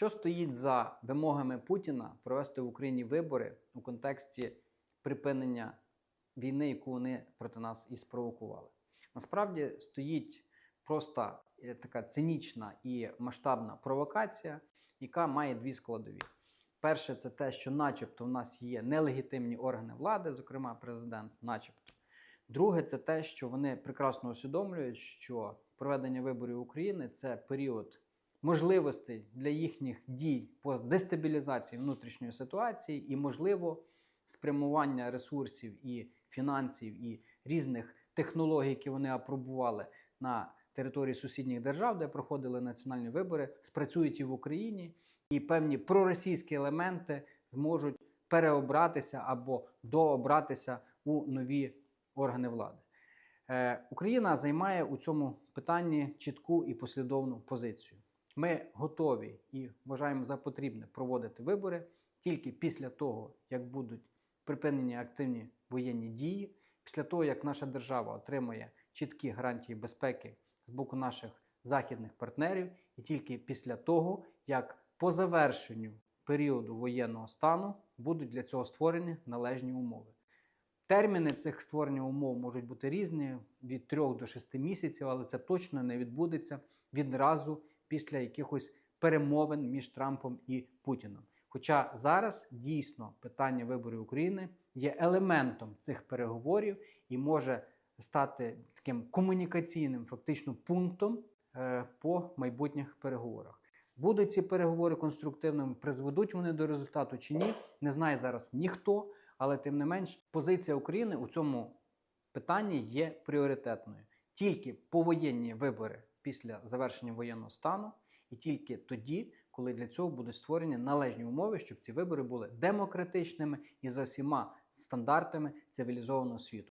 Що стоїть за вимогами Путіна провести в Україні вибори у контексті припинення війни, яку вони проти нас і спровокували? Насправді стоїть просто е, така цинічна і масштабна провокація, яка має дві складові. Перше, це те, що, начебто, в нас є нелегітимні органи влади, зокрема президент, начебто. Друге, це те, що вони прекрасно усвідомлюють, що проведення виборів України це період можливостей для їхніх дій по дестабілізації внутрішньої ситуації і, можливо, спрямування ресурсів і фінансів і різних технологій, які вони апробували на території сусідніх держав, де проходили національні вибори, спрацюють і в Україні, і певні проросійські елементи зможуть переобратися або дообратися у нові органи влади. Е, Україна займає у цьому питанні чітку і послідовну позицію. Ми готові і вважаємо за потрібне проводити вибори тільки після того, як будуть припинені активні воєнні дії, після того, як наша держава отримує чіткі гарантії безпеки з боку наших західних партнерів, і тільки після того, як по завершенню періоду воєнного стану будуть для цього створені належні умови. Терміни цих створення умов можуть бути різні від 3 до 6 місяців, але це точно не відбудеться відразу після якихось перемовин між Трампом і Путіном. Хоча зараз дійсно питання виборів України є елементом цих переговорів і може стати таким комунікаційним фактично пунктом е, по майбутніх переговорах. Будуть ці переговори конструктивними, призведуть вони до результату чи ні, не знає зараз ніхто, але тим не менш позиція України у цьому питанні є пріоритетною. Тільки повоєнні вибори після завершення воєнного стану, і тільки тоді, коли для цього будуть створені належні умови, щоб ці вибори були демократичними і за всіма стандартами цивілізованого світу.